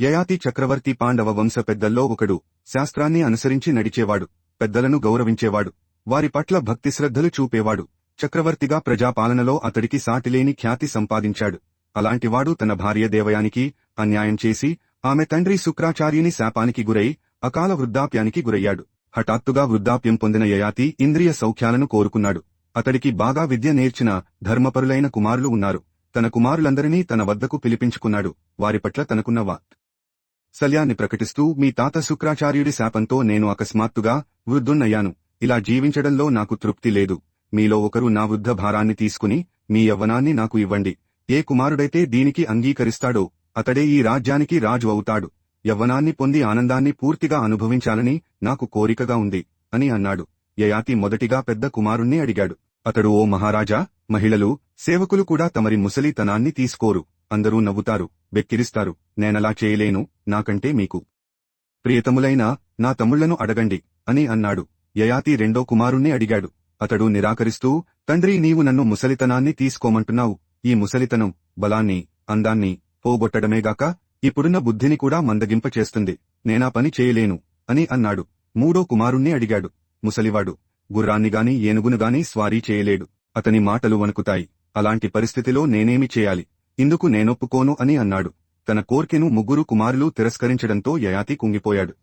యయాతి చక్రవర్తి పాండవ వంశ పెద్దల్లో ఒకడు. శాస్త్రాన్ని అనుసరించి నడిచేవాడు. పెద్దలను గౌరవించేవాడు. వారి పట్ల భక్తి శ్రద్ధలు చూపేవాడు. చక్రవర్తిగా ప్రజాపాలనలో అతడికి సాటిలేని ఖ్యాతి సంపాదించాడు. అలాంటివాడు తన భార్య దేవయానికి అన్యాయం చేసి ఆమె తండ్రి శుక్రాచార్యుని శాపానికి గురై అకాల వృద్ధాప్యానికి గురయ్యాడు. హఠాత్తుగా వృద్ధాప్యం పొందిన యయాతి ఇంద్రియ సౌఖ్యాలను కోరుకున్నాడు. అతడికి బాగా విద్య నేర్చిన ధర్మపరులైన కుమారులు ఉన్నారు. తన కుమారులందరినీ తన వద్దకు పిలిపించుకున్నాడు. వారి పట్ల తనకున్న వాత్సల్యాన్ని ప్రకటిస్తూ మీ తాత శుక్రాచార్యుడి శాపంతో నేను అకస్మాత్తుగా వృద్ధున్నయ్యాను ఇలా జీవించడంలో నాకు తృప్తి లేదు. మీలో ఒకరు నా వృద్ధ భారాన్ని తీసుకుని మీ యవ్వనాన్ని నాకు ఇవ్వండి. ఏ కుమారుడైతే దీనికి అంగీకరిస్తాడో అతడే ఈ రాజ్యానికి రాజు అవుతాడు. యవ్వనాన్ని పొంది ఆనందాన్ని పూర్తిగా అనుభవించాలని నాకు కోరికగా ఉంది అని అన్నాడు. యయాతి మొదటిగా పెద్ద కుమారుణ్ణి అడిగాడు. అతడు ఓ మహారాజా మహిళలు సేవకులు కూడా తమరి ముసలితనాన్ని తీసుకోరు. అందరూ నవ్వుతారు. వెక్కిరిస్తారు. నేనలా చేయలేను నాకంటే మీకు. ప్రియతములైన నా తమ్ముళ్ళను అడగండి అని అన్నాడు. యయాతి రెండో కుమారుణ్ణి అడిగాడు. అతడు నిరాకరిస్తూ తండ్రి నీవు నన్ను ముసలితనాన్ని తీసుకోమంటున్నావు. ఈ ముసలితనం బలాన్ని అందాన్ని పోగొట్టడమేగాక ఇప్పుడున్న బుద్ధిని కూడా మందగింపచేస్తుంది. నేనా పని చేయలేను అని అన్నాడు. మూడో కుమారుణ్ణి అడిగాడు. ముసలివాడు గుర్రాన్నిగాని ఏనుగునుగాని స్వారీ చేయలేడు. అతని మాటలు వణుకుతాయి. అలాంటి పరిస్థితిలో నేనేమి చేయాలి? ఇందుకు నేనొప్పుకోను అని అన్నాడు. తన కోర్కెను ముగ్గురు కుమారులు తిరస్కరించడంతో యయాతి కుంగిపోయాడు.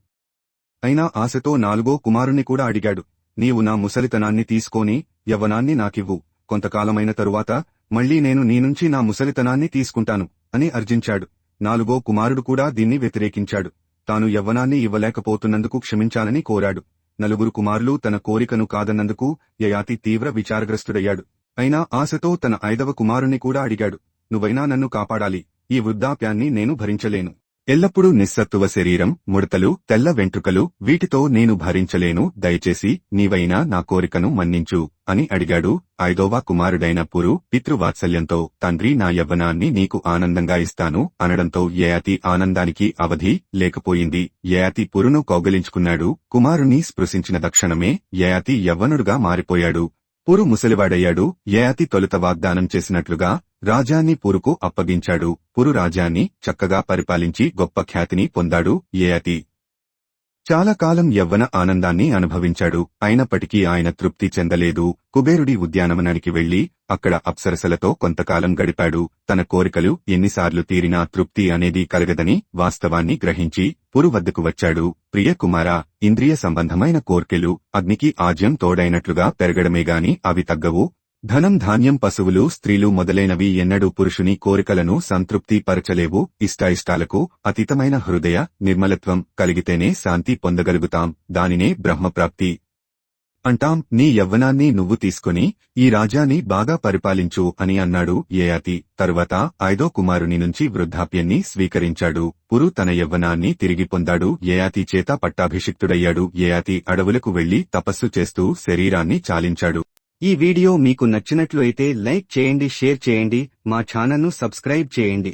అయినా ఆశతో నాలుగో కుమారుణ్ణి కూడా అడిగాడు. నీవు నా ముసలితనాన్ని తీసుకోని యవ్వనాన్ని నాకివ్వు. కొంతకాలమైన తరువాత మళ్ళీ నేను నీనుంచి నా ముసలితనాన్ని తీసుకుంటాను అని అర్జించాడు. నాలుగో కుమారుడు కూడా దీన్ని వ్యతిరేకించాడు. తాను యవ్వనాన్ని ఇవ్వలేకపోతున్నందుకు క్షమించాలని కోరాడు. నలుగురు కుమారులు తన కోరికను కాదన్నందుకు యయాతి తీవ్ర విచారగ్రస్తుడయ్యాడు. అయినా ఆశతో తన ఐదవ కుమారుణ్ణి కూడా అడిగాడు. నువ్వైనా నన్ను కాపాడాలి. ఈ వృద్ధాప్యాన్ని నేను భరించలేను. ఎల్లప్పుడూ నిస్సత్తువ శరీరం ముడతలు తెల్ల వెంట్రుకలు వీటితో నేను భరించలేను. దయచేసి నీవైనా నా కోరికను మన్నించు అని అడిగాడు. ఐదోవా కుమారుడైన పురు పితృవాత్సల్యంతో తండ్రి నా యవ్వనాన్ని నీకు ఆనందంగా ఇస్తాను అనడంతో యయాతి ఆనందానికి అవధి లేకపోయింది. యయాతి పురును కౌగలించుకున్నాడు. కుమారుని స్పృశించిన దక్షణమే యయాతి యవ్వనుడుగా మారిపోయాడు. పురు ముసలివాడయ్యాడు. యయాతి తొలుత వాగ్దానం చేసినట్లుగా రాజాన్ని పురుకు అప్పగించాడు. పురు రాజ్యాన్ని చక్కగా పరిపాలించి గొప్ప ఖ్యాతిని పొందాడు. యయాతి చాలా కాలం యవ్వన ఆనందాన్ని అనుభవించాడు. అయినప్పటికీ ఆయన తృప్తి చెందలేదు. కుబేరుడి ఉద్యానవనానికి వెళ్ళి అక్కడ అప్సరసలతో కొంతకాలం గడిపాడు. తన కోరికలు ఎన్నిసార్లు తీరినా తృప్తి అనేది కలగదని వాస్తవాన్ని గ్రహించి పురు వద్దకు వచ్చాడు. ప్రియకుమార ఇంద్రియ సంబంధమైన కోర్కెలు అగ్నికి ఆజ్యం తోడైనట్లుగా పెరగడమేగాని అవి తగ్గవు. ధనం ధాన్యం పశువులు స్త్రీలు మొదలైనవి ఎన్నడూ పురుషుని కోరికలను సంతృప్తి పరచలేవు ఇష్టాయిష్టాలకు అతీతమైన హృదయ నిర్మలత్వం కలిగితేనే శాంతి పొందగలుగుతాం. దానినే బ్రహ్మప్రాప్తి అంటాం. నీ యవ్వనాన్ని నువ్వు తీసుకుని ఈ రాజ్యాన్ని బాగా పరిపాలించు అని అన్నాడు ఏయాతి. తరువాత ఐదో కుమారుని నుంచి వృద్ధాప్యాన్ని స్వీకరించాడు. పురు తన యవ్వనాన్ని తిరిగి పొందాడు. ఏయాతి చేత పట్టాభిషిక్తుడయ్యాడు. ఏయాతి అడవులకు వెళ్ళి తపస్సు చేస్తూ శరీరాన్ని చాలించాడు. ఈ వీడియో మీకు నచ్చినట్లు అయితే లైక్ చేయండి షేర్ చేయండి మా ఛానల్ను సబ్స్క్రైబ్ చేయండి.